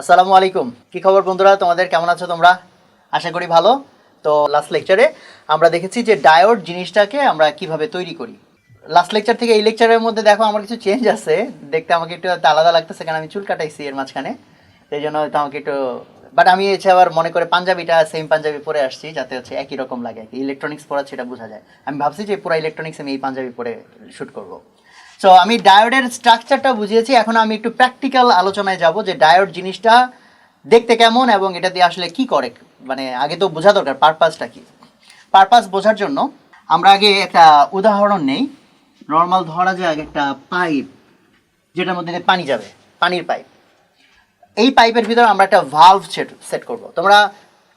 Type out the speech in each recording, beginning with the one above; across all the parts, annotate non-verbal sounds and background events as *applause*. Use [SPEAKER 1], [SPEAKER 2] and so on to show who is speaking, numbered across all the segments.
[SPEAKER 1] আসসালামু আলাইকুম। কি খবর বন্ধুরা? তোমাদের কেমন আছো তোমরা? আশা করি ভালো। তো লাস্ট লেকচারে আমরা দেখেছি যে ডায়োড জিনিসটাকে আমরা কীভাবে তৈরি করি। লাস্ট লেকচার থেকে এই লেকচারের মধ্যে দেখো আমার কিছু চেঞ্জ আছে। দেখতে আমাকে একটু আলাদা লাগতেছে কারণ আমি চুল কাটাইছি এর মাঝখানে। সেই জন্য হয়তো আমাকে একটু বাট আমি এসে আবার মনে করে পাঞ্জাবিটা সেম পাঞ্জাবি পরে আসছি যাতে হচ্ছে একই রকম লাগে ইলেকট্রনিক্স পরা সেটা বোঝা যায়। আমি ভাবছি যে পুরো ইলেকট্রনিক্স আমি এই পাঞ্জাবি পরে শ্যুট করব। সো আমি ডায়োডের স্ট্রাকচারটা বুঝিয়েছি, এখন আমি একটু প্র্যাকটিক্যাল আলোচনায় যাব যে ডায়োড জিনিসটা দেখতে কেমন এবং এটা দিয়ে আসলে কি করে মানে আগে তো বোঝা দরকার পারপাসটা কি। পারপাস বোঝার জন্য আমরা আগে একটা উদাহরণ নেই। নর্মাল ধরা যায় একটা পাইপ যেটার মধ্যে পানি যাবে, পানির পাইপ এই পাইপের ভিতরে আমরা একটা ভাল্ভ সেট সেট করব। তোমরা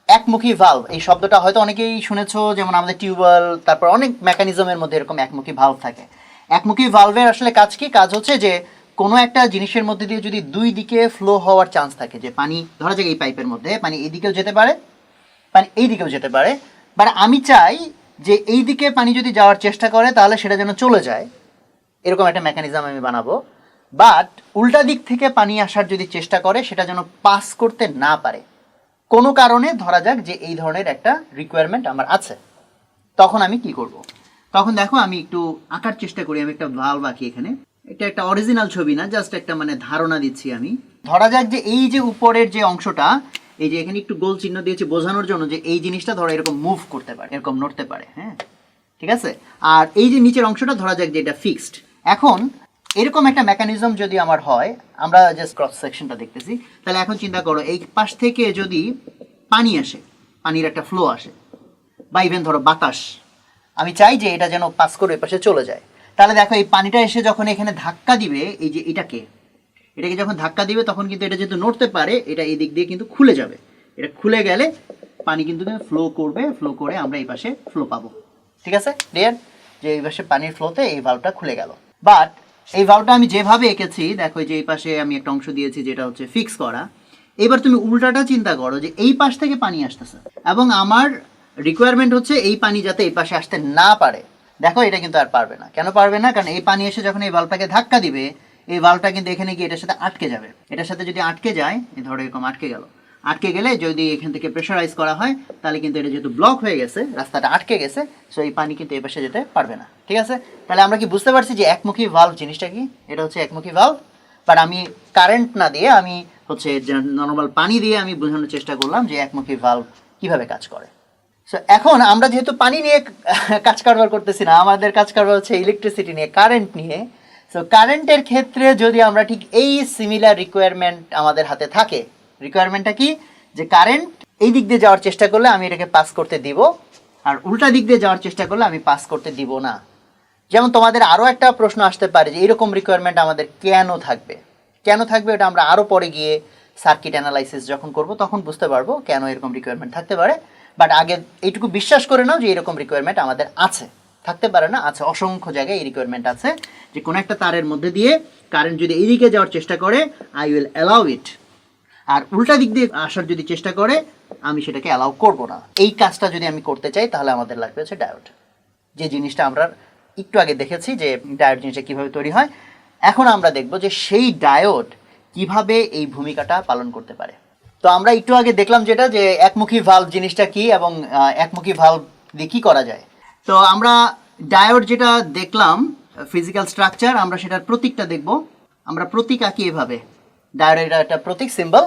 [SPEAKER 1] একমুখী ভাল্ভ এই শব্দটা হয়তো অনেকেই শুনেছো, যেমন আমাদের টিউবওয়েল, তারপর অনেক মেকানিজমের মধ্যে এরকম একমুখী ভালভ থাকে। একমুখী ভালভের আসলে কাজ কি? কাজ হচ্ছে যে, কোনো একটা জিনিসের মধ্যে দিয়ে যদি দুই দিকে ফ্লো হওয়ার চান্স থাকে, যে পানি, ধরা যাক এই পাইপের মধ্যে, পানি এই দিকেও যেতে পারে, পানি এই দিকেও যেতে পারে বাট আমি চাই যে এই দিকে পানি যদি যাওয়ার চেষ্টা করে, তাহলে সেটা যেন চলে যায়। এরকম একটা মেকানিজম আমি বানাবো। বাট উল্টা দিক থেকে পানি আসার যদি চেষ্টা করে, সেটা যেন পাস করতে না পারে। কোনো কারণে ধরা যাক যে এই ধরনের একটা রিকোয়ারমেন্ট আমার আছে। তখন আমি কি করব। তখন দেখো আমি একটু আঁকার চেষ্টা করি, আমি একটা ভাল্ব আঁকি এখানে। এটা একটা অরিজিনাল ছবি না জাস্ট একটা মানে ধারণা দিচ্ছি আমি। ধরা যাক যে এই যে উপরের যে অংশটা, এই যে এখানে একটু গোল চিহ্ন দিয়েছি বোঝানোর জন্য যে এই জিনিসটা ধরো এরকম মুভ করতে পারে, এরকম নড়তে পারে হ্যাঁ? ঠিক আছে? আর এই যে নিচের অংশটা ধরা যাক যে এটা ফিক্সড এখন এরকম একটা মেকানিজম যদি আমার হয়, আমরা জাস্ট ক্রস সেকশনটা দেখতেছি, তাহলে এখন চিন্তা করো, এই পাশ থেকে যদি পানি আসে, পানির একটা ফ্লো আসে, বা ইভেন ধরো বাতাস আমি চাই যে এটা যেন পাস করে পাশে চলে যায়। তাহলে দেখো, এই পানিটা এসে যখন এখানে ধাক্কা দিবে, এই যে এটাকে এটাকে যখন ধাক্কা দিবে, তখন কিন্তু এটা যেহেতু নড়তে পারে, এটা এই দিক দিয়ে কিন্তু খুলে যাবে। এটা খুলে গেলে পানি কিন্তু ফ্লো করবে ফ্লো করে আমরা এই পাশে ফ্লো পাবো। ঠিক আছে? ক্লিয়ার যে এই পাশে পানির ফ্লোতে এই ভালভটা খুলে গেল। বাট এই ভালভটা আমি যেভাবে এঁকেছি, দেখো যে এই পাশে আমি একটা অংশ দিয়েছি যেটা হচ্ছে ফিক্স করা। এবার তুমি উল্টাটা চিন্তা করো যে এই পাশ থেকে পানি আসতেছে। এবং আমার রিকোয়ারমেন্ট হচ্ছে এই পানি যাতে এই পাশে আসতে না পারে। দেখো, এটা কিন্তু আর পারবে না। কেন পারবে না? কারণ এই পানি এসে যখন এই বাল্বটাকে ধাক্কা দিবে, এই বাল্বটা কিন্তু এখানে গিয়ে এটার সাথে আটকে যাবে। এটার সাথে যদি আটকে যায় ধরো এরকম আটকে গেল। আটকে গেলে যদি এখান থেকে প্রেশারাইজ করা হয়, তাহলে কিন্তু এটা যেহেতু ব্লক হয়ে গেছে, রাস্তাটা আটকে গেছে সো এই পানি কিন্তু এই পাশে যেতে পারবে না। ঠিক আছে? তাহলে আমরা কি বুঝতে পারছি যে একমুখী ভালভ জিনিসটা কি? এটা হচ্ছে একমুখী ভালভ বাট আমি কারেন্ট না দিয়ে আমি হচ্ছে নর্মাল পানি দিয়ে আমি বোঝানোর চেষ্টা করলাম যে একমুখী ভালভ কীভাবে কাজ করে। সো এখন আমরা যেহেতু পানি নিয়ে *laughs* কাজ কারবার করতেছি না, আমাদের কাজ কারবার হচ্ছে ইলেকট্রিসিটি নিয়ে কারেন্ট নিয়ে। সো কারেন্টের ক্ষেত্রে যদি আমরা ঠিক এই সিমিলার রিকোয়ারমেন্ট আমাদের হাতে থাকে রিকোয়ারমেন্টটা কি? যে কারেন্ট এই দিক দিয়ে যাওয়ার চেষ্টা করলে আমি এটাকে পাস করতে দিব, আর উল্টা দিক দিয়ে যাওয়ার চেষ্টা করলে আমি পাস করতে দিব না। যেমন তোমাদের আরও একটা প্রশ্ন আসতে পারে যে এরকম রিকোয়ারমেন্ট আমাদের কেন থাকবে? কেন থাকবে এটা আমরা আরও পরে গিয়ে সার্কিট অ্যানালাইসিস যখন করব, তখন বুঝতে পারব কেন এরকম রিকোয়ারমেন্ট থাকতে পারে। বাট আগে এইটুকু বিশ্বাস করে নাও যে এরকম রিকোয়ারমেন্ট আমাদের আছে। থাকতে পারে না, আছে অসংখ্য জায়গায় এই রিকোয়ারমেন্ট আছে যে কোনো একটা তারের মধ্যে দিয়ে কারেন্ট যদি এদিকে যাওয়ার চেষ্টা করে আই উইল অ্যালাউ ইট আর উল্টা দিক দিয়ে আসার যদি চেষ্টা করে, আমি সেটাকে অ্যালাউ করব না। এই কাজটা যদি আমি করতে চাই, তাহলে আমাদের লাগবে হচ্ছে ডায়োড যে জিনিসটা আমরা একটু আগে দেখেছি যে ডায়োড জিনিসটা কীভাবে তৈরি হয়। এখন আমরা দেখব যে সেই ডায়োড কীভাবে এই ভূমিকাটা পালন করতে পারে। তো আমরা একটু আগে দেখলাম যেটা, যে একমুখী ভাল্ব জিনিসটা কি এবং একমুখী ভাল্ব দিয়ে কী করা যায়। তো আমরা ডায়োড যেটা দেখলাম ফিজিক্যাল স্ট্রাকচার আমরা সেটার প্রতীকটা দেখব। আমরা প্রতীক আঁকি এভাবে। ডায়োডের একটা প্রতীক সিম্বল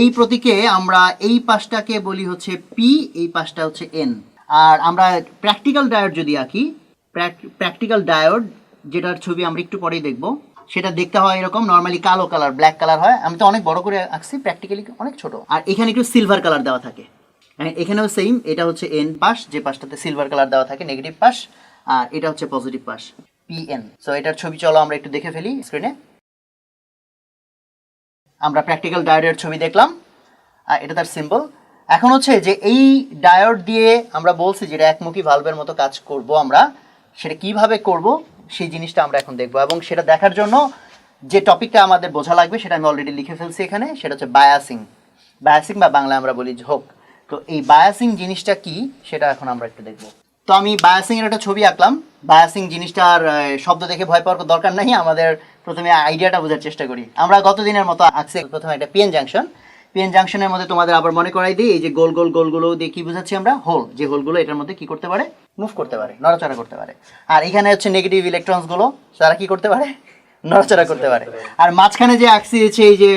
[SPEAKER 1] এই প্রতীকে আমরা এই পাশটাকে বলি হচ্ছে পি এই পাশটা হচ্ছে এন আর আমরা প্র্যাকটিক্যাল ডায়োড যদি আঁকি প্র্যাকটিক্যাল ডায়োড যেটার ছবি আমরা একটু পরেই দেখব। সেটা দেখতে হয় এরকম নর্মালি কালো কালার ব্ল্যাক কালার হয়। আমি তো অনেক বড় করে আঁকছি প্র্যাকটিক্যালি অনেক ছোট। আর এখানে একটু সিলভার কালার দেওয়া থাকে। হ্যাঁ, এখানেও সেম এটা হচ্ছে এন পাশ যে পাশটাতে সিলভার কালার দেওয়া থাকে নেগেটিভ পাশ আর এটা হচ্ছে পজিটিভ পাশ পিএন সো এটার ছবি চলো আমরা একটু দেখে ফেলি স্ক্রিনে আমরা প্র্যাকটিক্যাল ডায়োডের ছবি দেখলাম। আর এটা তার সিম্বল এখন হচ্ছে যে এই ডায়োড দিয়ে আমরা বলছি যেটা একমুখী ভালভের মতো কাজ করব আমরা। সেটা কীভাবে করব? সেই জিনিসটা আমরা এখন দেখব। এবং সেটা দেখার জন্য যে টপিকটা আমাদের বোঝা লাগবে, সেটা আমি অলরেডি লিখে ফেলছি এখানে, সেটা হচ্ছে বায়াসিং বায়াসিং বা বাংলা আমরা বলি ঝোঁক তো এই বায়াসিং জিনিসটা কি, সেটা এখন আমরা একটু দেখব। তো আমি বায়াসিং এর একটা ছবি আঁকলাম। বায়াসিং জিনিসটার শব্দ দেখে ভয় পাওয়ার দরকার নাই। আমাদের প্রথমে আইডিয়াটা বোঝার চেষ্টা করি। আমরা গত দিনের মতো আঁকছি প্রথমে একটা পিএন জাংশন পিএন জাংশনের মধ্যে তোমাদের আবার মনে করাই দিই এই যে গোল গোল গোলগুলো দিয়ে কি বুঝাচ্ছি আমরা? হোল যে হোলগুলো এটার মধ্যে কি করতে পারে? মুভ করতে পারে নড়াচড়া করতে পারে। আর এখানে হচ্ছে নেগেটিভ ইলেকট্রনসগুলো তারা কি করতে পারে? নড়াচড়া করতে পারে। আর মাঝখানে যে আঁকছি হচ্ছে এই যে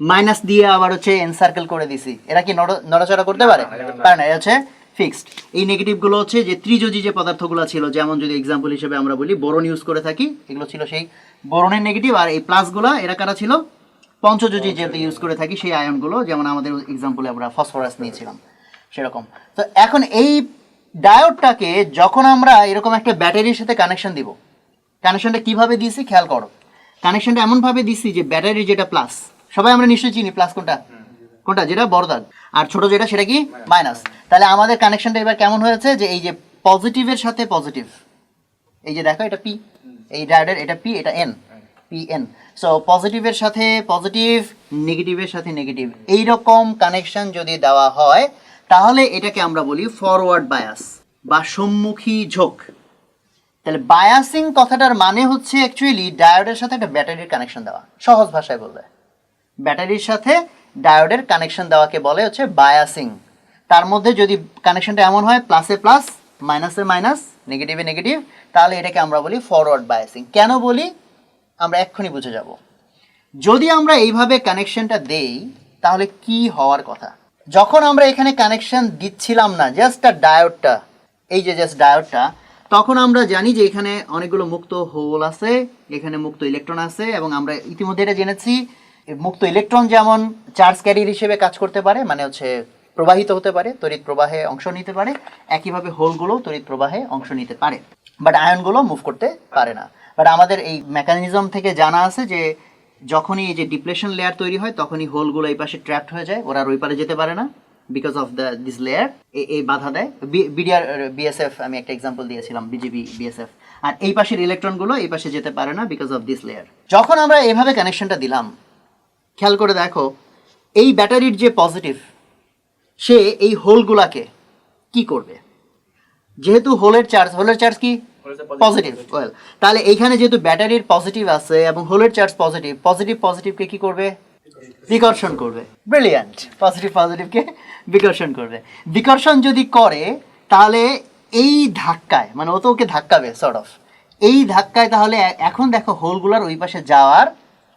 [SPEAKER 1] মাইনাস দিয়ে আবার হচ্ছে এনসার্কেল করে দিছি এরা কি নড়- নড়াচড়া করতে পারে? পারে না এটা হচ্ছে ফিক্সড এই নেগেটিভগুলো হচ্ছে যে ত্রিযোজি যে পদার্থগুলো ছিল যেমন যদি এক্সাম্পল হিসেবে আমরা বলি বোরন ইউজ করে থাকি এগুলো ছিল সেই বোরনের নেগেটিভ আর এই প্লাসগুলো এরা কারা ছিল? পঞ্চযোজি যেহেতু ইউজ করে থাকি, সেই আয়নগুলো, যেমন আমাদের এক্সাম্পলে আমরা ফসফরাস নিয়েছিলাম, সেরকম। তো এখন এই ডায়োডটাকে যখন আমরা এরকম একটা ব্যাটারির সাথে কানেকশন দিব কানেকশনটা কীভাবে দিয়েছি খেয়াল করো। কানেকশনটা এমনভাবে দিছি যে ব্যাটারি যেটা প্লাস সবাই আমরা নিশ্চয়ই চিনি প্লাস কোনটা? কোনটা? যেটা বড় দাগ আর ছোট যেটা, সেটা কি? মাইনাস তাহলে আমাদের কানেকশনটা এবার কেমন হয়েছে? যে এই যে পজিটিভের সাথে পজিটিভ এই যে দেখো, এটা পি এই ডায়োডের এটা পি এটা এন পি এন সো পজিটিভের সাথে পজিটিভ নেগেটিভের সাথে নেগেটিভ এইরকম কানেকশন যদি দেওয়া হয়, তাহলে এটাকে আমরা বলি ফরওয়ার্ড বায়াস বা সম্মুখী ঝোঁক। তাহলে বায়াসিং কথাটার মানে হচ্ছে অ্যাকচুয়ালি ডায়োডের সাথে একটা ব্যাটারির কানেকশন দেওয়া। সহজ ভাষায় বললে। ব্যাটারির সাথে ডায়োডের কানেকশন দেওয়াকে বলে হচ্ছে বায়াসিং তার মধ্যে যদি কানেকশনটা এমন হয় প্লাসে প্লাস মাইনাসে মাইনাস নেগেটিভে নেগেটিভ তাহলে এটাকে আমরা বলি ফরওয়ার্ড বায়াসিং কেন বলি? আমরা এক্ষুনি বুঝে যাব। যদি আমরা এইভাবে কানেকশনটা দেই, তাহলে কি হওয়ার কথা? যখন আমরা এখানে কানেকশন দিচ্ছিলাম না জাস্ট আর ডায়োডটা এই যে জাস্ট ডায়োডটা তখন আমরা জানি যে এখানে অনেকগুলো মুক্ত হোল আছে, এখানে মুক্ত ইলেকট্রন আছে, এবং আমরা ইতিমধ্যে এটা জেনেছি মুক্ত ইলেকট্রন যেমন চার্জ ক্যারিয়ার হিসেবে কাজ করতে পারে মানে হচ্ছে প্রবাহিত হতে পারে, তড়িৎ প্রবাহে অংশ নিতে পারে, একইভাবে হোলগুলো তড়িৎ প্রবাহে অংশ নিতে পারে বাট আয়নগুলো মুভ করতে পারে না। বাট আমাদের এই মেকানিজম থেকে জানা আছে যে, যখনই এই যে ডিপ্রেশন লেয়ার তৈরি হয়, তখনই হোলগুলো এই পাশে ট্র্যাপড হয়ে যায়। ওরা আর ওই পারে যেতে পারে না because of the this layer এই বাধা দেয়। বিডিআর বিএসএফ আমি একটা এক্সাম্পল দিয়েছিলাম বিজিবি বিএসএফ আর এই পাশের ইলেকট্রনগুলো এই পাশে যেতে পারে না বিকজ অফ দিস লেয়ার যখন আমরা এভাবে কানেকশনটা দিলাম, খেয়াল করে দেখো, এই ব্যাটারির যে পজিটিভ সে এই হোলগুলাকে কি করবে? যেহেতু হোলের চার্জ হোলের চার্জ কি? পজিটিভ ওয়েল তাহলে এইখানে যেহেতু ব্যাটারির পজিটিভ আছে এবং হোলের চার্জ পজিটিভ পজিটিভ পজিটিভকে কি করবে? বিকর্ষণ করবে। ব্রিলিয়ান্ট পজিটিভ পজিটিভকে বিকর্ষণ করবে। বিকর্ষণ যদি করে তাহলে এই ধাক্কায় মানে ও তো ওকে ধাক্কাবে সর্ট অফ এই ধাক্কায় তাহলে এখন দেখো হোলগুলার ওই পাশে যাওয়ার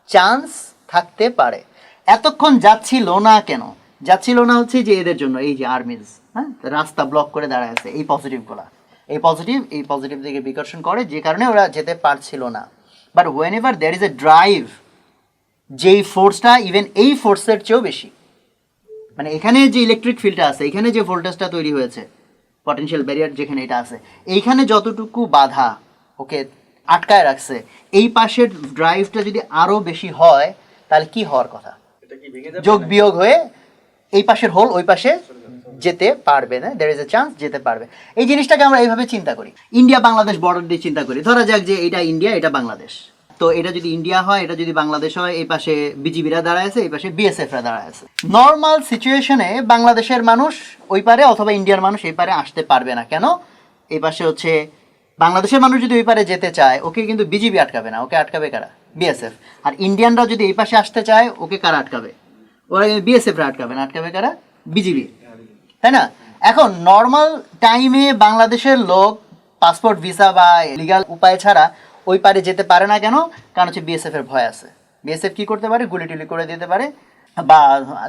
[SPEAKER 1] চান্স থাকতে পারে। এতক্ষণ যাচ্ছিল না কেন? যাচ্ছিল না হচ্ছে যে এদের জন্য এই যে আর্মিজ হ্যাঁ? রাস্তা ব্লক করে দাঁড়ায় আছে এই পজিটিভগুলা এই পজিটিভ এই পজিটিভ দিকে বিকর্ষণ করে যে কারণে ওরা যেতে পারছিল না। But whenever there is a drive যেই ফোর্সটা ইভেন এই ফোর্সের চেয়েও বেশি। মানে এখানে যে ইলেকট্রিক ফিল্ডটা আছে এখানে যে ভোল্টেজটা তৈরি হয়েছে পটেনশিয়াল ব্যারিয়ার যেখানে এটা আছে এইখানে যতটুকু বাধা ওকে আটকায় রাখছে এই পাশের ড্রাইভটা যদি আরও বেশি হয় তাহলে কি হওয়ার কথা? যোগ বিয়োগ হয়ে এই পাশের হোল ওই পাশে যেতে পারবে না দের ইজ এ চান্স যেতে পারবে। এই জিনিসটাকে আমরা এইভাবে চিন্তা করি। ইন্ডিয়া, বাংলাদেশ বর্ডার দিয়ে চিন্তা করি। ধরা যাক যে এটা ইন্ডিয়া, এটা বাংলাদেশ। তো এটা যদি ইন্ডিয়া হয়, এটা যদি বাংলাদেশ হয়, এই পাশে বিজিবিরা দাঁড়ায় আছে, এই পাশে বিএসএফরা দাঁড়ায় আছে। নর্মাল সিচুয়েশনে বাংলাদেশের মানুষ ওই পারে অথবা ইন্ডিয়ার মানুষ এই পারে আসতে পারবে না। কেন? এই পাশে হচ্ছে বাংলাদেশের মানুষ যদি ওই পারে যেতে চায়, ওকে কিন্তু বিজিবি আটকাবে না। ওকে আটকাবে কারা? বিএসএফ। আর ইন্ডিয়ানরা যদি এই পাশে আসতে চায়, ওকে কারা আটকাবে? ওরা বিএসএফরা আটকাবে না। আটকাবে কারা? বিজিবি। তাই না? এখন নর্মাল টাইমে বাংলাদেশের লোক পাসপোর্ট ভিসা বা লিগাল উপায় ছাড়া ওই পারে যেতে পারে না কেন? কারণ হচ্ছে বিএসএফ এর ভয় আছে। বিএসএফ কি করতে পারে? গুলি টুলি করে দিতে পারে বা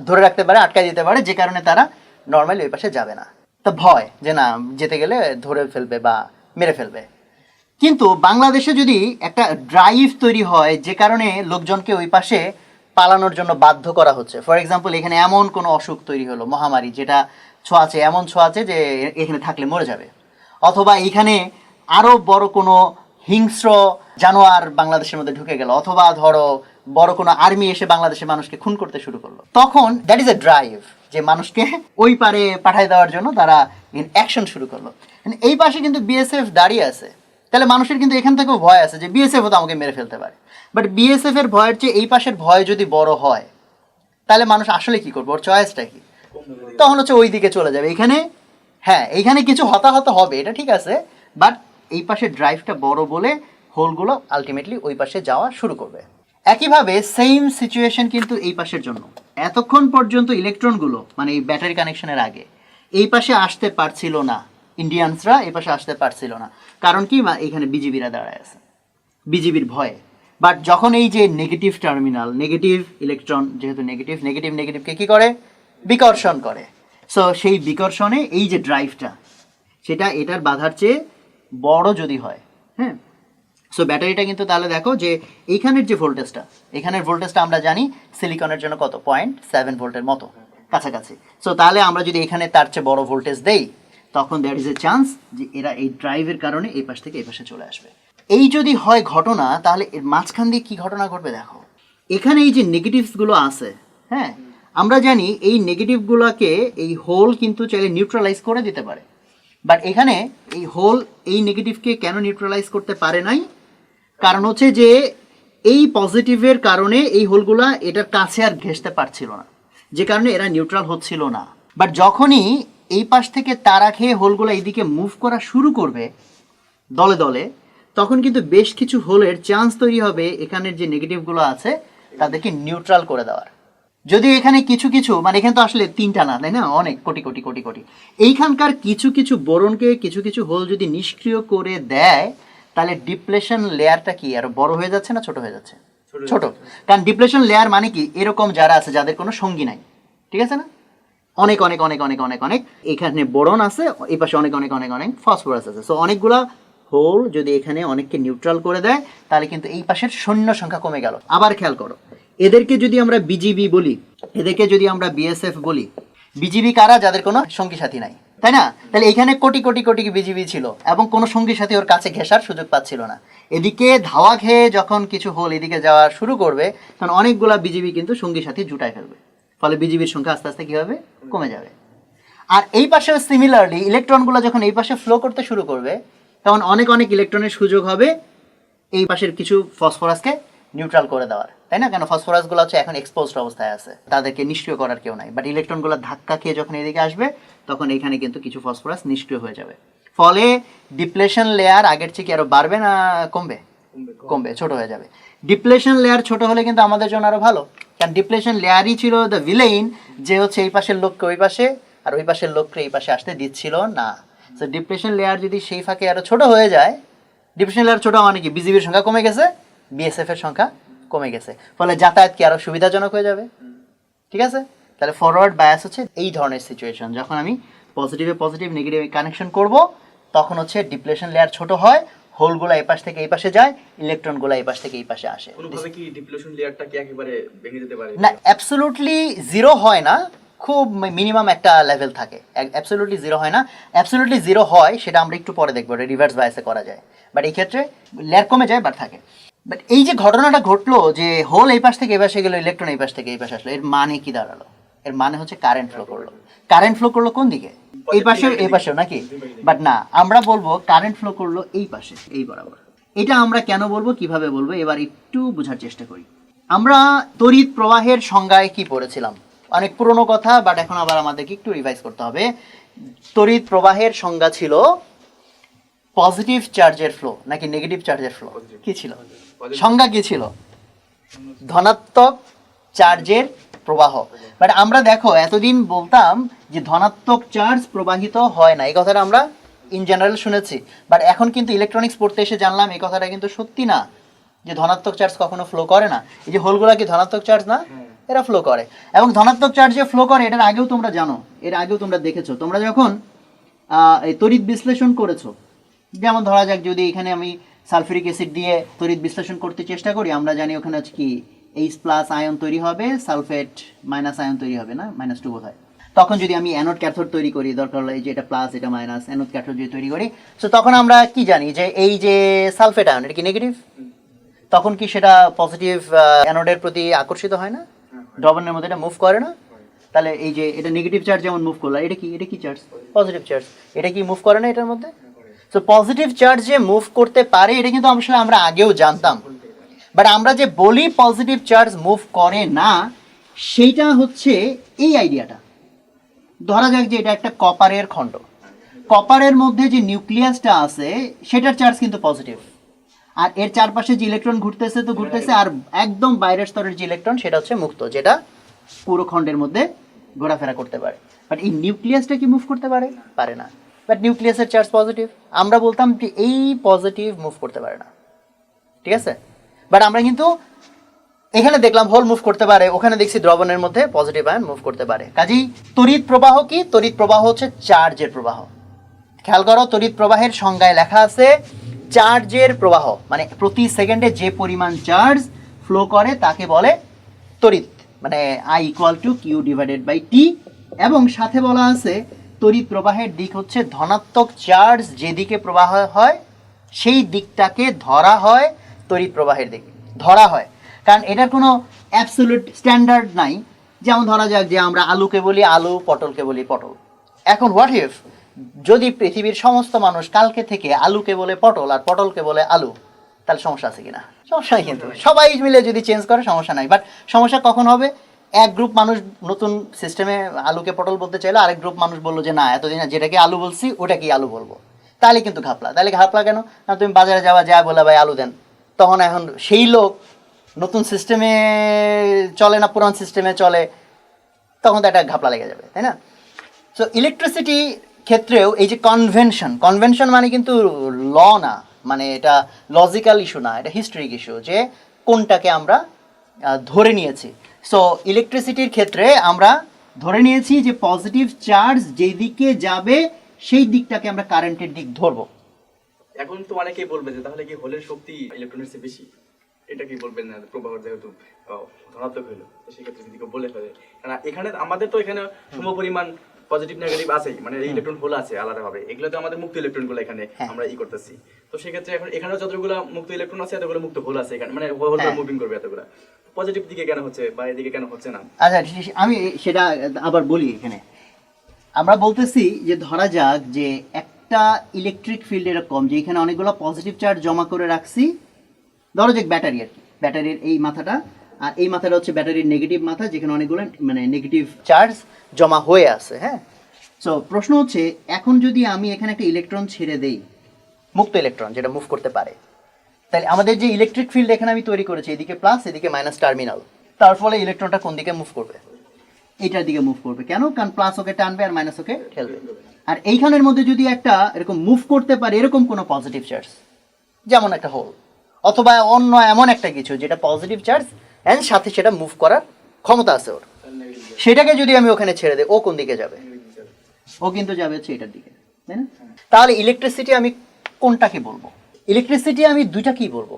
[SPEAKER 1] ধরে রাখতে পারে, আটকায় দিতে পারে, যে কারণে তারা নর্মালি ওই পাশে যাবে না। তো ভয় যে না, যেতে গেলে ধরে ফেলবে বা মেরে ফেলবে। কিন্তু বাংলাদেশে যদি একটা ড্রাইভ তৈরি হয়, যে কারণে লোকজনকে ওই পাশে পালানোর জন্য বাধ্য করা হচ্ছে। ফর এক্সাম্পল এখানে এমন কোনো অসুখ তৈরি হলো, মহামারী, যেটা ছোঁয়াচে এমন ছোঁয়াচে যে এখানে থাকলে মরে যাবে। অথবা এখানে আরও বড় কোনো হিংস্র জানোয়ার বাংলাদেশের মধ্যে ঢুকে গেল, অথবা ধরো বড় কোনো আর্মি এসে বাংলাদেশের মানুষকে খুন করতে শুরু করল। তখন দ্যাট ইজ এ ড্রাইভ যে মানুষকে ওই পারে পাঠায় দেওয়ার জন্য তারা অ্যাকশন শুরু করল। এই পাশে কিন্তু বিএসএফ দাঁড়িয়ে আছে। তাহলে মানুষের কিন্তু এখান থেকেও ভয় আছে যে বিএসএফ তো আমাকে মেরে ফেলতে পারে। বাট বিএসএফ এর ভয়ের চেয়ে এই পাশের ভয় যদি বড় হয়, তাহলে মানুষ আসলে কি করবে? ওর চয়েসটা কি? তখন হচ্ছে ওই দিকে চলে যাবে। এখানে হ্যাঁ এইখানে কিছু হতাহত হবে, এটা ঠিক আছে বাট এই পাশে ড্রাইভটা বড় বলে হোলগুলো আলটিমেটলি ওই পাশে যাওয়া শুরু করবে। একইভাবে সেম সিচুয়েশন কিন্তু এই পাশের জন্য। এতক্ষণ পর্যন্ত ইলেকট্রনগুলো মানে এই ব্যাটারি কানেকশনের আগে, এই পাশে আসতে পারছিল না। ইন্ডিয়ানসরা এই পাশে আসতে পারছিল না। কারণ কি? মা এখানে বিজিবিরা দাঁড়ায় আছে। বিজিবির ভয়ে। বাট যখন এই যে নেগেটিভ টার্মিনাল নেগেটিভ ইলেকট্রন যেহেতু নেগেটিভ নেগেটিভ নেগেটিভকে কি করে? বিকর্ষণ করে। সো সেই বিকর্ষণে এই যে ড্রাইভটা সেটা এটার বাধার চেয়ে বড় যদি হয় হ্যাঁ? সো ব্যাটারিটা কিন্তু তাহলে দেখো যে এইখানের যে ভোল্টেজটা, এখানের ভোল্টেজটা আমরা জানি সিলিকনের জন্য কত? পয়েন্ট সেভেন ভোল্টের মতো, কাছাকাছি। সো তাহলে আমরা যদি এখানে তার চেয়ে বড় ভোল্টেজ দেই, তখন দ্যাট ইজ এ চান্স যে এরা এই ড্রাইভের কারণে এই পাশ থেকে এই পাশে চলে আসবে। এই যদি হয় ঘটনা, তাহলে এর মাঝখান দিয়ে কি ঘটনা ঘটবে দেখো? এখানে এই যে নেগেটিভসগুলো আছে হ্যাঁ? আমরা জানি এই নেগেটিভগুলোকে এই হোল কিন্তু চাইলে নিউট্রালাইজ করে দিতে পারে। বাট এখানে এই হোল এই নেগেটিভকে কেন নিউট্রালাইজ করতে পারে নাই? কারণ হচ্ছে যে এই পজিটিভের কারণে এই হোলগুলা এটার কাছে আর ঘেঁষতে পারছিল না। যে কারণে এরা নিউট্রাল হচ্ছিল না। বাট যখনই এই পাশ থেকে তারা খেয়ে হোলগুলো এইদিকে মুভ করা শুরু করবে দলে দলে, তখন কিন্তু বেশ কিছু হোলের চান্স তৈরি হবে এখানের যে নেগেটিভগুলো আছে, তাদেরকে নিউট্রাল করে দেওয়ার। যদি এখানে কিছু কিছু মানে এখানে তো আসলে তিনটা না তাই না? অনেক কোটি কোটি কোটি কোটি। এইখানকার কিছু কিছু বোরনকে কিছু কিছু হোল যদি নিষ্ক্রিয় করে দেয় তাহলে ডিপ্লেশন লেয়ারটা কি আর বড় হয়ে যাচ্ছে না ছোট হয়ে যাচ্ছে? ছোট কারণ ডিপ্লেশন লেয়ার মানে কি এরকম যারা আছে যাদের কোনো সঙ্গী নাই। ঠিক আছে না? অনেক অনেক অনেক অনেক অনেক অনেক এখানে বোরন আছে এই পাশে অনেক অনেক অনেক অনেক ফসফরাস আছে। সো অনেকগুলা হোল যদি এখানে অনেককে নিউট্রাল করে দেয় তাহলে কিন্তু এই পাশের সৈন্য সংখ্যা কমে গেল। আবার খেয়াল করো এদেরকে যদি আমরা বিজিবি বলি, এদেরকে যদি আমরা বিএসএফ বলি, বিজিবি কারা? যাদের কোনো সঙ্গী সাথী নাই। তাই না? তাহলে এখানে কোটি কোটি কোটি বিজিবি ছিল এবং কোনো সঙ্গী সাথী ওর কাছে ঘেঁষার সুযোগ পাচ্ছিল না। এদিকে ধাওয়া খেয়ে যখন কিছু হল এদিকে যাওয়া শুরু করবে, তখন অনেকগুলা বিজিবি কিন্তু সঙ্গী সাথী জুটায় ফেলবে। ফলে বিজিবির সংখ্যা আস্তে আস্তে কি হবে কমে যাবে। আর এই পাশে সিমিলারলি ইলেকট্রনগুলো যখন এই পাশে ফ্লো করতে শুরু করবে, তখন অনেক অনেক ইলেকট্রনের সুযোগ হবে এই পাশের কিছু ফসফরাসকে নিউট্রাল করে দেওয়ার। তাই না? কেন? ফসফরাসগুলো হচ্ছে এখন এক্সপোজড অবস্থায় আছে। তাদেরকে নিষ্ক্রিয় করার কেউ নাই। বাট ইলেকট্রনগুলো ধাক্কা খেয়ে যখন এদিকে আসবে তখন এখানে কিন্তু কিছু ফসফরাস নিষ্ক্রিয় হয়ে যাবে। ফলে ডিপ্লেশন লেয়ার আগের থেকে আরও বাড়বে না কমবে? কমবে ছোট হয়ে যাবে। ডিপ্লেশন লেয়ার ছোট হলে কিন্তু আমাদের জন্য আরও ভালো। কারণ ডিপ্লেশন লেয়ারই ছিল দ্য ভিলেইন যে হচ্ছে এই পাশের লোককে ওই পাশে আর ওই পাশের লোককে এই পাশে আসতে দিচ্ছিল না। তো ডিপ্রেশন লেয়ার যদি সেই ফাঁকে আরও ছোট হয়ে যায় ডিপ্রেশন লেয়ার ছোট মানে কি? বিজিবির সংখ্যা কমে গেছে বিএসএফ এর সংখ্যা কমে গেছে। ফলে যাতায়াত কি আরও সুবিধাজনক হয়ে যাবে? ঠিক আছে? তাহলে ফরওয়ার্ড বায়াস হচ্ছে এই ধরনের সিচুয়েশন যখন আমি পজিটিভে পজিটিভ নেগেটিভ কানেকশন করব তখন হচ্ছে ডিপ্লেশন লেয়ার ছোট হয় হোলগুলো এই পাশ থেকে এই পাশে যায় ইলেকট্রনগুলো এই পাশ থেকে এই পাশে আসে।
[SPEAKER 2] কোনোভাবে কি ডিপ্লেশন লেয়ারটা কি একেবারে ভেঙে যেতে পারে?
[SPEAKER 1] না অ্যাবসোলুটলি জিরো হয় না খুব মিনিমাম একটা লেভেল থাকে। অ্যাবসোলুটলি জিরো হয় না। অ্যাবসোলুটলি জিরো হয় সেটা আমরা একটু পরে দেখব রিভার্স বায়াসে করা যায়। বাট এই ক্ষেত্রে লেয়ার কমে যায় বাট থাকে। বাট এই যে ঘটনাটা ঘটলো যে হোল এই পাশ থেকে এই পাশে গেলো ইলেকট্রন এই পাশ থেকে এই পাশে আসলো, এর মানে কি দাঁড়াল? এর মানে হচ্ছে কারেন্ট ফ্লো করল। কারেন্ট ফ্লো করল কোন দিকে? এই পাশেও এই পাশেও নাকি? বাট না, আমরা বলব কারেন্ট ফ্লো করল এই পাশে, এই বরাবর। এটা আমরা কেন বলব, কীভাবে বলব, এবার একটু বোঝার চেষ্টা করি। আমরা তড়িৎ প্রবাহের সংজ্ঞায় কি পড়েছিলাম? অনেক পুরনো কথা বাট এখন আবার আমাদেরকে একটু রিভাইজ করতে হবে। তড়িৎ প্রবাহের সংজ্ঞা ছিল পজিটিভ চার্জের ফ্লো নাকি নেগেটিভ চার্জের ফ্লো কি ছিল? সংজ্ঞা কি ছিল? ধনাত্মক চার্জের প্রবাহ। বাট আমরা দেখো এতদিন বলতাম যে ধনাত্মক চার্জ প্রবাহিত হয় না। এই কথাটা আমরা ইন জেনারেল শুনেছি। বাট এখন কিন্তু ইলেকট্রনিক্স পড়তে এসে জানলাম এই কথাটা কিন্তু সত্যি না। যে ধনাত্মক চার্জ কখনো ফ্লো করে না। এই যে হোলগুলা কি ধনাত্মক চার্জ না? এরা ফ্লো করে। এবং ধনাত্মক চার্জ যে ফ্লো করে এটার আগেও তোমরা জানো। এর আগেও তোমরা দেখেছ। তোমরা যখন আহ, এই তড়িৎ বিশ্লেষণ করেছ যেমন ধরা যাক যদি এখানে আমি সালফিউরিক অ্যাসিড দিয়ে তড়িৎ বিশ্লেষণ করতে চেষ্টা করি, আমরা জানি ওখানে হচ্ছে কি এইচ প্লাস আয়ন তৈরি হবে, সালফেট মাইনাস আয়ন তৈরি হবে না মাইনাস টু হয়। তখন যদি আমি অ্যানোড ক্যাথোড তৈরি করি, দরকার হলো এই যে এটা প্লাস এটা মাইনাস অ্যানোড ক্যাথোড যদি তৈরি করি তো তখন আমরা কি জানি যে এই যে সালফেট আয়ন এটা কি নেগেটিভ তখন কি সেটা পজিটিভ অ্যানোডের প্রতি আকর্ষিত হয় না? ডবনের মধ্যে এটা মুভ করে না? তাহলে এই যে এটা নেগেটিভ চার্জ যেমন মুভ করল, এটা কি এটা কি চার্জ পজিটিভ চার্জ এটা কি মুভ করে না এটার মধ্যে? তো পজিটিভ চার্জ যে মুভ করতে পারে, এটা কিন্তু আসলে আমরা আগেও জানতাম। বাট আমরা যে বলি পজিটিভ চার্জ মুভ করে না, সেইটা হচ্ছে এই আইডিয়াটা ধরা যাক যে এটা একটা কপারের খণ্ড। কপারের মধ্যে যে নিউক্লিয়াসটা আছে, সেটার চার্জ কিন্তু পজিটিভ আর এর চারপাশে যে ইলেকট্রন ঘুরতেছে তো ঘুরতেছে, আর একদম বাইরের স্তরের যে ইলেকট্রন সেটা হচ্ছে মুক্ত, যেটা পুরো খণ্ডের মধ্যে ঘোরাফেরা করতে পারে। বাট এই নিউক্লিয়াসটা কি মুভ করতে পারে? পারে না। বাট নিউক্লিয়াসের চার্জ পজিটিভ আমরা বলতাম যে এই পজিটিভ মুভ করতে পারে না। ঠিক আছে? বাট আমরা কিন্তু এখানে দেখলাম হোল মুভ করতে পারে। ওখানে দেখছি দ্রবণের মধ্যে পজিটিভ আয়ন মুভ করতে পারে। কাজেই তড়িৎ প্রবাহ কি? তড়িৎ প্রবাহ হচ্ছে চার্জের প্রবাহ। খেয়াল করো, তড়িৎ প্রবাহের সংজ্ঞায় লেখা আছে চার্জের প্রবাহ। মানে প্রতি সেকেন্ডে যে পরিমাণ চার্জ ফ্লো করে তাকে বলে তড়িৎ। মানে I equal to Q divided by T এবং সাথে বলা আছে তড়িৎ প্রবাহের দিক হচ্ছে ধনাত্মক চার্জ, যেদিকে প্রবাহ হয়, সেই দিকটাকে ধরা হয় তড়িৎ প্রবাহের দিকে। ধরা হয়। কারণ এটার কোনো অ্যাবসোলুট স্ট্যান্ডার্ড নাই। যেমন ধরা যাক যে আমরা আলুকে বলি আলু, পটলকে বলি পটল। এখন হোয়াট ইফ যদি পৃথিবীর সমস্ত মানুষ কালকে থেকে আলুকে বলে পটল আর পটলকে বলে আলু, তাহলে সমস্যা আছে কিনা? সমস্যা কিন্তু। সবাই মিলে যদি চেঞ্জ করে, সমস্যা নাই। বাট সমস্যা কখন হবে? এক গ্রুপ মানুষ নতুন সিস্টেমে আলুকে পটল বলতে চাইলো, আরেক গ্রুপ মানুষ বলল যে না, এতদিন যেটাকে আলু বলছি, ওটাকেই আলু বলব। তাহলে কিন্তু ঘাপলা। তাহলে ঘাপলা কেন? না, তুমি বাজারে যাওয়া যায় বলে ভাই আলু দেন। তখন এখন সেই লোক নতুন সিস্টেমে চলে না, পুরান সিস্টেমে চলে, তখন তো একটা ঘাপলা লেগে যাবে, তাই না? সো ইলেকট্রিসিটি ক্ষেত্রেও এই যে কনভেনশন কনভেনশন মানে কিন্তু ল না মানে এটা লজিক্যাল ইস্যু না, এটা হিস্ট্রিক ইস্যু যে কোনটাকে আমরা ধরে নিয়েছি। সো ইলেকট্রিসিটির ক্ষেত্রে আমরা ধরে নিয়েছি যে পজিটিভ চার্জ যেদিকে যাবে সেই দিকটাকে আমরা কারেন্টের দিক ধরবো।
[SPEAKER 2] এখন তো অনেকেই বলবে যে তাহলে কি হোলের শক্তি ইলেকট্রনের চেয়ে বেশি? এটা কি বলবেন না? প্রবাহ যেহেতু ধনাত্মক হইল তো সেক্ষেত্রে যদি কেউ বলে ফেলে কারণ এখানে আমাদের তো এখানে সম পরিমাণ পজিটিভ নেগেটিভ আছেই মানে ইলেকট্রন হোল আছে আলাদা ভাবে এগুলো তো আমাদের মুক্ত ইলেকট্রনগুলো এখানে
[SPEAKER 1] হ্যাঁ।
[SPEAKER 2] আমরা ই করতেছি। তো সেক্ষেত্রে এখন এখানে যতগুলো মুক্ত ইলেকট্রন আছে এতগুলো মুক্ত হোল আছে এখানে মানে হোল
[SPEAKER 1] হ্যাঁ।
[SPEAKER 2] মুভিং করবে এতগুলো। পজিটিভ দিকে কেন হচ্ছে বা এদিকে কেন হচ্ছে না?
[SPEAKER 1] আচ্ছা আমি সেটা আবার বলি এখানে। আমরা বলতেছি যে ধরা যাক যে একটা ইলেকট্রিক ফিল্ড এরকম, যে এখানে অনেকগুলো পজিটিভ চার্জ জমা করে রাখছি। ধরো যে ব্যাটারি আর কি। ব্যাটারির এই মাথাটা, আর এই মাথাটা হচ্ছে ব্যাটারির নেগেটিভ মাথা, যেখানে অনেকগুলো মানে নেগেটিভ চার্জ জমা হয়ে আছে হ্যাঁ? সো প্রশ্ন হচ্ছে, এখন যদি আমি এখানে একটা ইলেকট্রন ছেড়ে দেই, মুক্ত ইলেকট্রন যেটা মুভ করতে পারে তাহলে আমাদের যে ইলেকট্রিক ফিল্ড এখানে আমি তৈরি করেছি, এদিকে প্লাস এদিকে মাইনাস টার্মিনাল তার ফলে ইলেকট্রনটা কোন দিকে মুভ করবে? এটার দিকে মুভ করবে। কেন? কারণ প্লাস ওকে টানবে আর মাইনাস ওকে ঠেলবে আর এইখানের মধ্যে যদি একটা এরকম মুভ করতে পারে, এরকম কোনো পজিটিভ চার্জ যেমন একটা হোল অথবা অন্য এমন একটা কিছু যেটা পজিটিভ চার্জ অ্যান্ড সাথে সেটা মুভ করার ক্ষমতা আছে ওর। সেটাকে যদি আমি ওখানে ছেড়ে দিই, ও কোন দিকে যাবে? ও কিন্তু যাবে হচ্ছে এটার দিকে, তাই না? তাহলে ইলেকট্রিসিটি আমি কোনটাকে বলব? ইলেকট্রিসিটি আমি দুইটা কি বলব?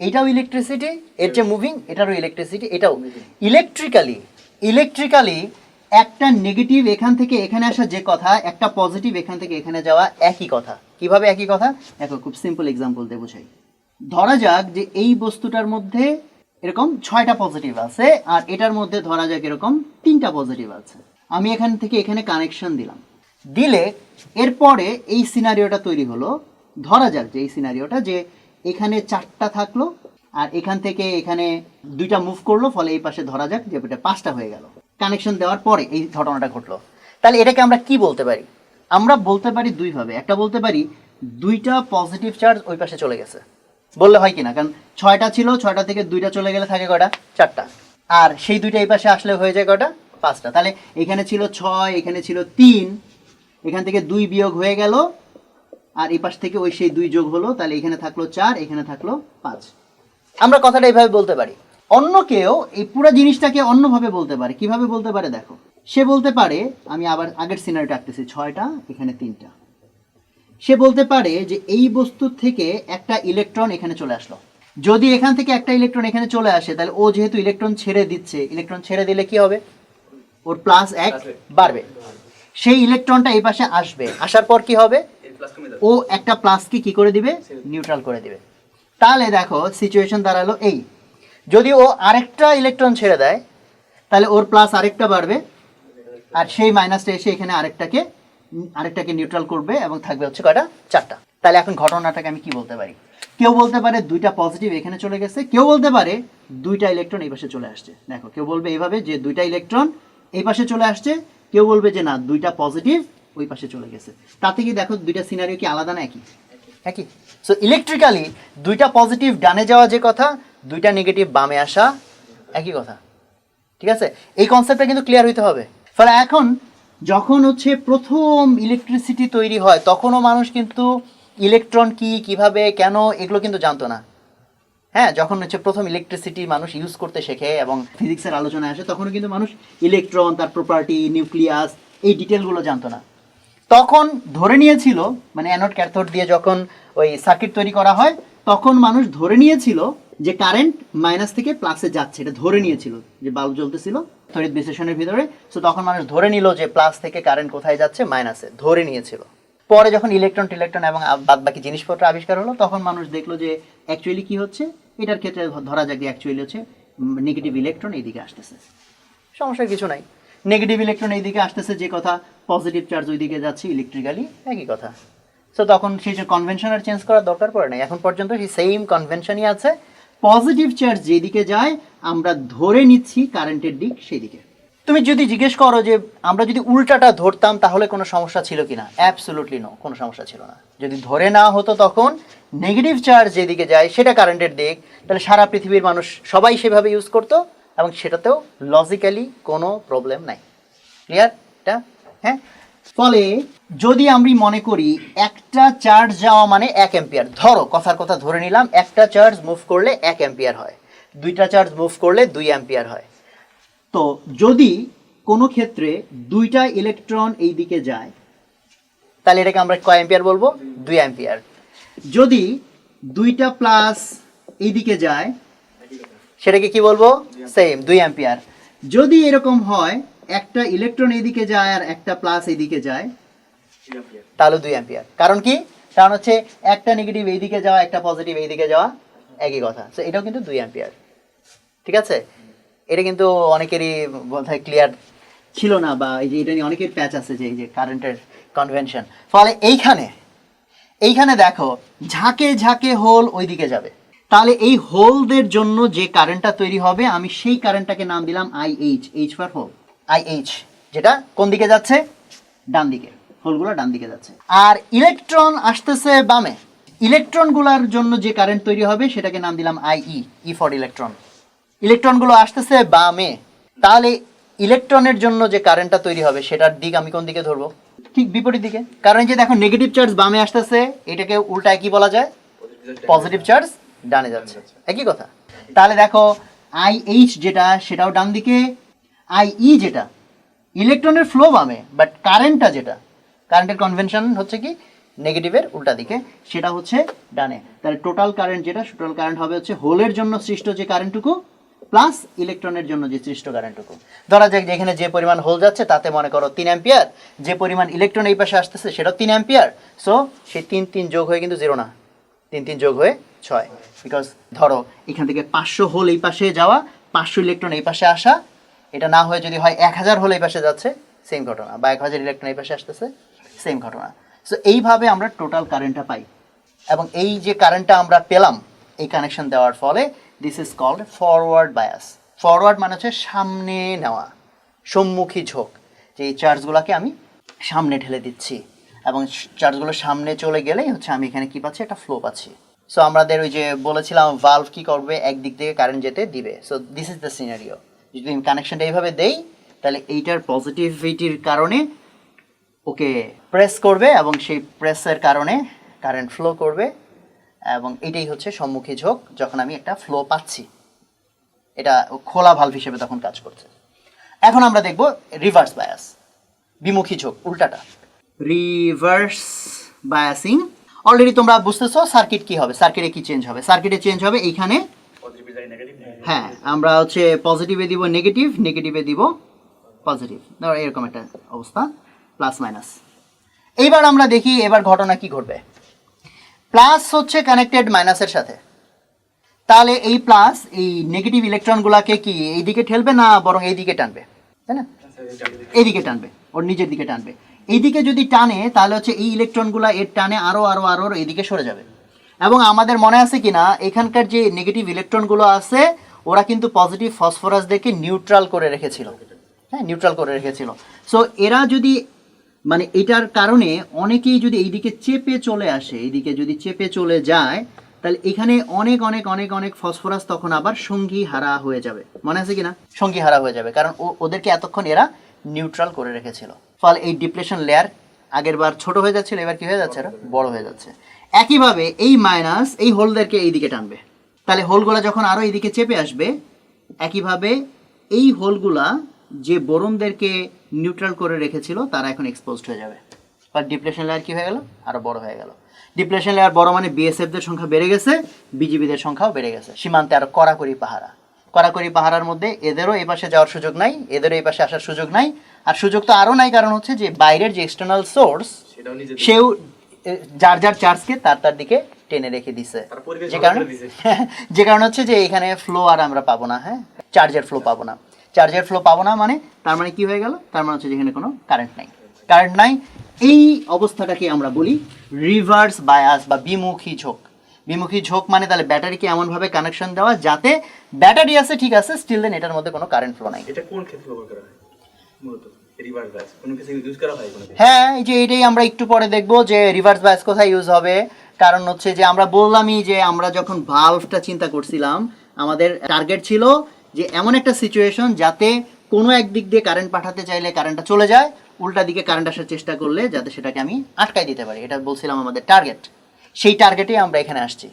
[SPEAKER 1] এটাও ইলেকট্রিসিটি এর যে মুভিং এটারও ইলেকট্রিসিটি এটাও ইলেকট্রিক্যালি ইলেকট্রিক্যালি একটা নেগেটিভ এখান থেকে এখানে আসা যে কথা, একটা পজিটিভ এখান থেকে এখানে যাওয়া একই কথা। কীভাবে একই কথা? দেখো, খুব সিম্পল এক্সাম্পল দিয়ে বোঝাই। ধরা যাক যে এই বস্তুটার মধ্যে এরকম ছয়টা পজিটিভ আছে, আর এটার মধ্যে ধরা যাক এরকম তিনটা পজিটিভ আছে। আমি এখান থেকে এখানে কানেকশন দিলাম। দিলে এরপরে এই সিনারিওটা তৈরি হলো ধরা যাক যে এই সিনারিওটা যে এখানে চারটা থাকল আর এখান থেকে এখানে দুইটা মুভ করল, ফলে এই পাশে ধরা যাক যে এটা পাঁচটা হয়ে গেল। কানেকশন দেওয়ার পরে এই ঘটনাটা ঘটলো। তাহলে এটাকে আমরা কি বলতে পারি? আমরা বলতে পারি দুইভাবে। একটা বলতে পারি, দুইটা পজিটিভ চার্জ ওই পাশে চলে গেছে। বললে হয় কিনা? কারণ ছয়টা ছিল, ছয়টা থেকে দুইটা চলে গেলে থাকে কয়টা? চারটা। আর সেই দুইটা এই পাশে আসলে হয়ে যায় কয়টা? পাঁচটা। তাহলে এখানে ছিল ছয়, এখানে ছিল তিন, এখান থেকে দুই বিয়োগ হয়ে গেল আর এই পাশ থেকে ওই সেই দুই যোগ হলো তাহলে এখানে থাকল চার এখানে থাকল পাঁচ। আমরা কথাটা এইভাবে বলতে পারি। অন্য কেউ এই পুরো জিনিসটাকে অন্যভাবে বলতে পারে। কীভাবে বলতে পারে দেখো? সে বলতে পারে আমি আবার আগের সিনারি রাখতেছি ছয়টা এখানে তিনটা। সে বলতে পারে যে এই বস্তু থেকে একটা ইলেকট্রন এখানে চলে আসলো। যদি এখান থেকে একটা ইলেকট্রন এখানে চলে আসে তাহলে ও যেহেতু ইলেকট্রন ছেড়ে দিচ্ছে ইলেকট্রন ছেড়ে দিলে কি হবে? ওর প্লাস এক বাড়বে। সেই ইলেকট্রনটা এই পাশে আসবে। আসার পর কি হবে? ও একটা প্লাসকে কি করে দিবে? নিউট্রাল করে দিবে। তাহলে দেখো সিচুয়েশন দাঁড়াল এই। যদি ও আরেকটা ইলেকট্রন ছেড়ে দেয় তাহলে ওর প্লাস আরেকটা বাড়বে। আর সেই মাইনাসটা এসে এখানে আরেকটাকে আরেকটাকে নিউট্রাল করবে এবং থাকবে হচ্ছে কয়টা? চারটা। তাহলে এখন ঘটনাটাকে আমি কি বলতে পারি? কেউ বলতে পারে দুইটা পজিটিভ এখানে চলে গেছে কেউ বলতে পারে দুইটা ইলেকট্রন এই পাশে চলে আসছে। দেখো কেউ বলবে এইভাবে যে দুইটা ইলেকট্রন এই পাশে চলে আসছে কেউ বলবে যে না দুইটা পজিটিভ ওই পাশে চলে গেছে। তাতে কি দেখো দুইটা সিনারিও কি আলাদা না একই? একই। সো ইলেকট্রিক্যালি দুইটা পজিটিভ ডানে যাওয়া যে কথা, দুইটা নেগেটিভ বামে আসা, একই কথা। ঠিক আছে? এই কনসেপ্টটা কিন্তু ক্লিয়ার হইতে হবে। ফলে এখন যখন হচ্ছে প্রথম ইলেকট্রিসিটি তৈরি হয়, তখনও মানুষ কিন্তু ইলেকট্রন কি, কীভাবে, কেন, এগুলো কিন্তু জানতো না। হ্যাঁ যখন হচ্ছে প্রথম ইলেকট্রিসিটি মানুষ ইউজ করতে শেখে এবং ফিজিক্সের আলোচনায় আসে, তখনও কিন্তু মানুষ ইলেকট্রন তার প্রপার্টি নিউক্লিয়াস এই ডিটেলগুলো জানতো না। তখন ধরে নিয়েছিল মানে অ্যানোড ক্যাথোড দিয়ে যখন ওই সার্কিট তৈরি করা হয়, তখন মানুষ ধরে নিয়েছিল যে কারেন্ট মাইনাস থেকে প্লাসে যাচ্ছে, এটা ধরে নিয়েছিল যে বাল্ব জ্বলতেছিল তড়িৎ বিশ্লেষণের ভিতরে। সো তখন মানুষ ধরে নিল যে প্লাস থেকে কারেন্ট কোথায় যাচ্ছে মাইনাসে ধরে নিয়েছিল। পরে যখন ইলেকট্রন টিলেকট্রন এবং বাদ বাকি জিনিসপত্র আবিষ্কার হলো, তখন মানুষ দেখল যে অ্যাকচুয়ালি কি হচ্ছে, এটার ক্ষেত্রে ধরা যাক যে অ্যাকচুয়ালি হচ্ছে নেগেটিভ ইলেকট্রন এইদিকে আসতেছে। সমস্যার কিছু নাই। নেগেটিভ ইলেকট্রন এইদিকে আসতেছে, যে কথা পজিটিভ চার্জ ওইদিকে যাচ্ছে ইলেকট্রিক্যালি একই কথা। সো তখন সেই যে কনভেনশন আর চেঞ্জ করার দরকার পড়ে না এখন পর্যন্ত সেই সেম কনভেনশনই আছে। পজিটিভ চার্জ যেদিকে যায়, আমরা ধরে নিচ্ছি কারেন্টের দিক সেদিকে। তুমি যদি জিজ্ঞেস করো যে, আমরা যদি উল্টাটা ধরতাম, তাহলে কোনো সমস্যা ছিল কিনা অ্যাবসলুটলি নো কোনো সমস্যা ছিল না। যদি ধরে না হতো তখন নেগেটিভ চার্জ যেদিকে যায়, সেটা কারেন্টের দিক। তাহলে সারা পৃথিবীর মানুষ সবাই সেভাবে ইউজ করতো। এবং সেটাতেও লজিক্যালি কোনো প্রবলেম নাই। ক্লিয়ার এটা? হ্যাঁ? ফলে যদি আমি মনে করি একটা চার্জ যাওয়া মানে এক অ্যাম্পিয়ার ধরো কথার কথা ধরে নিলাম, একটা চার্জ মুভ করলে এক অ্যাম্পিয়ার হয়, দুইটা চার্জ মুভ করলে দুই অ্যাম্পিয়ার হয়। তো যদি কোনো ক্ষেত্রে দুইটা ইলেকট্রন এই দিকে যায়, তাহলে এটাকে আমরা কয় অ্যাম্পিয়ার বলব? দুই অ্যাম্পিয়ার যদি দুইটা প্লাস এই দিকে যায়, সেটাকে কি বলব? সেম দুই অ্যাম্পিয়ার যদি এরকম হয় একটা ইলেকট্রন এদিকে যায় আর একটা প্লাস এদিকে যায় তাহলে দুই অ্যাম্পিয়ার কারণ কি? কারণ হচ্ছে একটা নেগেটিভ এইদিকে যাওয়া একটা পজিটিভ এইদিকে যাওয়া একই কথা। তো এটাও কিন্তু দুই অ্যাম্পিয়ার ঠিক আছে? এটা কিন্তু অনেকেরই বোধহয় ক্লিয়ার ছিল না বা এই যে এটা নিয়ে অনেকের প্যাচ আছে যে এই যে কারেন্টের কনভেনশন ফলে এইখানে এইখানে দেখো ঝাঁকে ঝাঁকে হোল ওইদিকে যাবে। তাহলে এই হোলদের জন্য যে কারেন্টটা তৈরি হবে, আমি সেই কারেন্টটাকে নাম দিলাম I H H for hole I H যেটা কোন দিকে যাচ্ছে? ডান দিকে। হোলগুলো ডান দিকে যাচ্ছে। আর ইলেকট্রন আসতেছে বামে। ইলেকট্রনগুলোর জন্য যে কারেন্ট তৈরি হবে, সেটাকে নাম দিলাম I E E for electron ইলেকট্রনগুলো আসতেছে বামে। তাহলে ইলেকট্রনের জন্য যে কারেন্টটা তৈরি হবে, সেটার দিক আমি কোন দিকে ধরবো? ঠিক বিপরীত দিকে। কারণ যে দেখো নেগেটিভ চার্জ বামে আসতেছে, এটাকে উল্টায় কি বলা যায়? পজিটিভ চার্জ ডানে যাচ্ছে। একই কথা। তাহলে দেখো আই এইচ যেটা সেটাও ডান দিকে আই ই যেটা ইলেকট্রনের ফ্লো বামে বাট কারেন্টটা যেটা কারেন্টের কনভেনশন হচ্ছে কি? নেগেটিভের উল্টা দিকে সেটা হচ্ছে ডানে। তাহলে টোটাল কারেন্ট যেটা টোটাল কারেন্ট হবে হচ্ছে হোলের জন্য সৃষ্ট যে কারেন্টটুকু প্লাস ইলেকট্রনের জন্য যে সৃষ্ট কারেন্টটুকু ধরা যাক যেখানে যে পরিমাণ হোল যাচ্ছে তাতে মনে করো তিন অ্যাম্পিয়ার যে পরিমাণ ইলেকট্রন এই পাশে আসতেছে সেটাও তিন অ্যাম্পিয়ার সো সেই তিন তিন যোগ হয়ে কিন্তু জিরো না তিন তিন যোগ হয়ে ছয়। বিকজ ধরো, এখান থেকে পাঁচশো হোল এই পাশে যাওয়া, পাঁচশো ইলেকট্রন এই পাশে আসা, এটা না হয়ে যদি হয় এক হাজার হোল এই পাশে যাচ্ছে সেম ঘটনা। বা এক হাজার ইলেকট্রন এই পাশে আসতেছে সেম ঘটনা। সো এইভাবে আমরা টোটাল কারেন্টটা পাই। এবং এই যে কারেন্টটা আমরা পেলাম, এই কানেকশন দেওয়ার ফলে this is called forward bias forward মানে হচ্ছে সামনে নেওয়া, সম্মুখী ঝোঁক, যে এই চার্জগুলোকে আমি সামনে ঠেলে দিচ্ছি। এবং চার্জগুলো সামনে চলে গেলেই হচ্ছে আমি এখানে কি পাচ্ছি? একটা ফ্লো পাচ্ছি। সো আমাদের ওই যে বলেছিলাম ভালভ কি করবে, একদিক থেকে কারেন্ট যেতে দিবে। So this is the scenario যদি আমি কানেকশনটা এইভাবে দেই, তাহলে এইটার পজিটিভিটির কারণে ওকে প্রেস করবে এবং সেই প্রেসের কারণে কারেন্ট ফ্লো করবে এবং এটাই হচ্ছে সম্মুখী ঝোঁক যখন আমি একটা ফ্লো পাচ্ছি। এটা খোলা ভালভ হিসেবে তখন কাজ করছে। এখন আমরা দেখব রিভার্স বায়াস বিমুখী ঝোঁক, উল্টাটা। রিভার্স বায়াসিং অলরেডি তোমরা বুঝতেছো সার্কিট কি হবে সার্কিটে কি চেঞ্জ হবে। সার্কিটে চেঞ্জ হবে এইখানে। হ্যাঁ আমরা হচ্ছে পজিটিভে দিব নেগেটিভ নেগেটিভে দিব পজিটিভ ধরো এরকম একটা অবস্থা প্লাস মাইনাস এইবার আমরা দেখি এবার ঘটনা কি ঘটবে। প্লাস হচ্ছে কানেক্টেড মাইনাসের সাথে। তাহলে এই প্লাস এই নেগেটিভ ইলেকট্রনগুলোকে কি এইদিকে ঠেলবে না বরং এইদিকে টানবে? তাই না? এইদিকে টানবে ওর নিজের দিকে টানবে। এইদিকে যদি টানে, তাহলে হচ্ছে এই ইলেকট্রনগুলো এর টানে আরও আরও আরও এদিকে সরে যাবে। এবং আমাদের মনে আছে কি না এখানকার যে নেগেটিভ ইলেকট্রনগুলো আছে, ওরা কিন্তু পজিটিভ ফসফরাস দেখে নিউট্রাল করে রেখেছিল। হ্যাঁ নিউট্রাল করে রেখেছিল। সো এরা যদি মানে এটার কারণে অনেকেই যদি এইদিকে চেপে চলে আসে, এইদিকে যদি চেপে চলে যায়, তাহলে এখানে অনেক অনেক অনেক অনেক ফসফরাস তখন আবার সঙ্গী হারা হয়ে যাবে। মনে আছে কিনা? সঙ্গী হারা হয়ে যাবে। কারণ ওদেরকে এতক্ষণ এরা নিউট্রাল করে রেখেছিল। ফলে এই ডিপ্লেশন লেয়ার আগের বার ছোট হয়ে যাচ্ছিল, এবার কি হয়ে যাচ্ছে এরা বড় হয়ে যাচ্ছে। একইভাবে এই মাইনাস এই হোলদেরকে এইদিকে টানবে। তাহলে হোলগুলা যখন আরও এইদিকে চেপে আসবে, একইভাবে এই হোলগুলা যে বোরনদেরকে নিউট্রাল করে রেখেছিল, তারা এখন এক্সপোজড হয়ে যাবে। বা ডিপ্রেশন লেয়ার কি হয়ে গেল? আরও বড় হয়ে গেল। ডিপ্রেশন লেয়ার বড় মানে বিএসএফদের সংখ্যা বেড়ে গেছে বিজিবিদের সংখ্যাও বেড়ে গেছে। সীমান্তে আরও কড়াকড়ি পাহারা। কড়াকড়ি পাহারার মধ্যে এদেরও এই পাশে যাওয়ার সুযোগ নাই এদেরও এই পাশে আসার সুযোগ নাই। আর সুযোগ তো আরও নাই কারণ হচ্ছে যে বাইরের যে এক্সটার্নাল সোর্স সেও যার যার চার্জকে তার তার দিকে টেনে রেখে দিছে। *laughs* যে কারণে যে কারণ হচ্ছে যে এখানে ফ্লো আর আমরা পাবো না হ্যাঁ? চার্জের ফ্লো পাবো না। চার্জের ফ্লো পাবো না মানে তার মানে কি হয়ে গেল? তার মানে হচ্ছে যে এখানে কোনো কারেন্ট নাই। কারেন্ট নাই। এই অবস্থাটাকে আমরা বলি রিভার্স বায়াস বা বিমুখী ঝোঁক। বিমুখী ঝোঁক মানে তাহলে ব্যাটারিকে এমনভাবে কানেকশন দেওয়া যাতে ব্যাটারি আছে ঠিক আছে স্টিল দেন এটার মধ্যে কোনো কারেন্ট ফ্লো নাই।
[SPEAKER 2] এটা কোন ক্ষেত্রে ব্যবহার করা হয়? মূলত রিভার্স ব্যাস কোনো কিছু ইউজ করা হয় কোনো
[SPEAKER 1] হ্যাঁ এই যে এটাই আমরা একটু পরে দেখব যে রিভার্স বায়াস কোথায় ইউজ হবে। কারণ হচ্ছে যে আমরা বললামই যে আমরা যখন ভালভটা চিন্তা করছিলাম আমাদের টার্গেট ছিল যে এমন একটা সিচুয়েশন যাতে কোনো একদিক দিয়ে কারেন্ট পাঠাতে চাইলে কারেন্টটা চলে যায় উল্টা দিকে কারেন্ট আসার চেষ্টা করলে যাতে সেটাকে আমি আটকাই দিতে পারি। এটা বলছিলাম আমাদের টার্গেট সেই টার্গেটেই আমরা এখানে আসছি।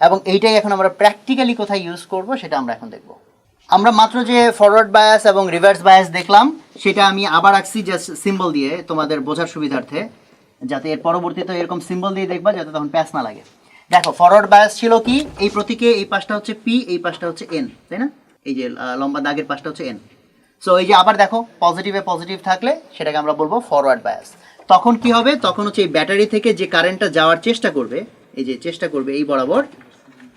[SPEAKER 1] এবং এইটাই এখন আমরা প্র্যাকটিক্যালি কোথায় ইউজ করব সেটা আমরা এখন দেখব। আমরা মাত্র যে ফরওয়ার্ড বায়াস এবং রিভার্স বায়াস দেখলাম, সেটা আমি আবার আঁকছি জাস্ট সিম্বল দিয়ে তোমাদের বোঝার সুবিধার্থে, যাতে এর পরবর্তীতে এরকম সিম্বল দিয়ে দেখবা যাতে তখন প্যাস না লাগে। দেখো ফরওয়ার্ড বায়াস ছিল কি? এই প্রতীকে এই পাশটা হচ্ছে পি এই পাশটা হচ্ছে এন তাই না? এই যে লম্বা দাগের পাশটা হচ্ছে এন সো এই যে আবার দেখো পজিটিভে পজিটিভ থাকলে সেটাকে আমরা বলব ফরওয়ার্ড বায়াস তখন কি হবে? তখন হচ্ছে এই ব্যাটারি থেকে যে কারেন্টটা যাওয়ার চেষ্টা করবে, এই যে চেষ্টা করবে এই বরাবর,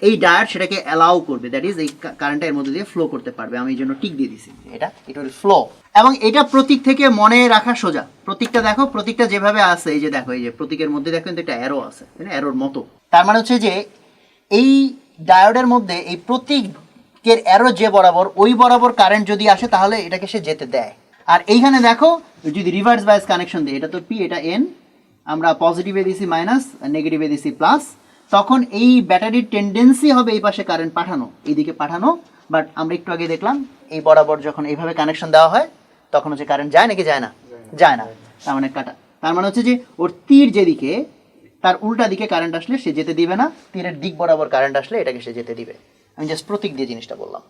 [SPEAKER 1] এই ডায়ার সেটাকে অ্যালাউ করবে দ্যাট ইজ এই কারেন্টটা এর মধ্যে দিয়ে ফ্লো করতে পারবে। আমি এই জন্য টিক দিয়ে দিছি। এটা এটা হল ফ্লো এবং এটা প্রতীক থেকে মনে রাখা সোজা। প্রতীকটা দেখো, প্রতীকটা যেভাবে আছে, এই যে দেখো, এই যে প্রতীকের মধ্যে দেখো, কিন্তু একটা অ্যারো আছে অ্যারোর মতো। তার মানে হচ্ছে যে, এই ডায়োডের মধ্যে এই প্রতীকের অ্যারো যে বরাবর, ওই বরাবর কারেন্ট যদি আসে, তাহলে এটাকে সে যেতে দেয়। আর এইখানে দেখো যদি রিভার্স বায়াস কানেকশন দিই, এটা তো পি এটা এন আমরা পজিটিভে দিছি মাইনাস নেগেটিভে দিছি প্লাস তখন এই ব্যাটারির টেন্ডেন্সি হবে এই পাশে কারেন্ট পাঠানো এইদিকে পাঠানো বাট আমরা একটু আগে দেখলাম, এই বরাবর যখন এইভাবে কানেকশন দেওয়া হয়, তখন হচ্ছে কারেন্ট যায় নাকি যায় না? যায় না। তার মানে কাটা, তার মানে হচ্ছে যে ওর তীর যেদিকে, তার উল্টা দিকে কারেন্ট আসলে সে যেতে দিবে না, তীরের দিক বরাবর কারেন্ট আসলে এটাকে সে যেতে দিবে। আমি জাস্ট প্রতীক দিয়ে জিনিসটা বললাম।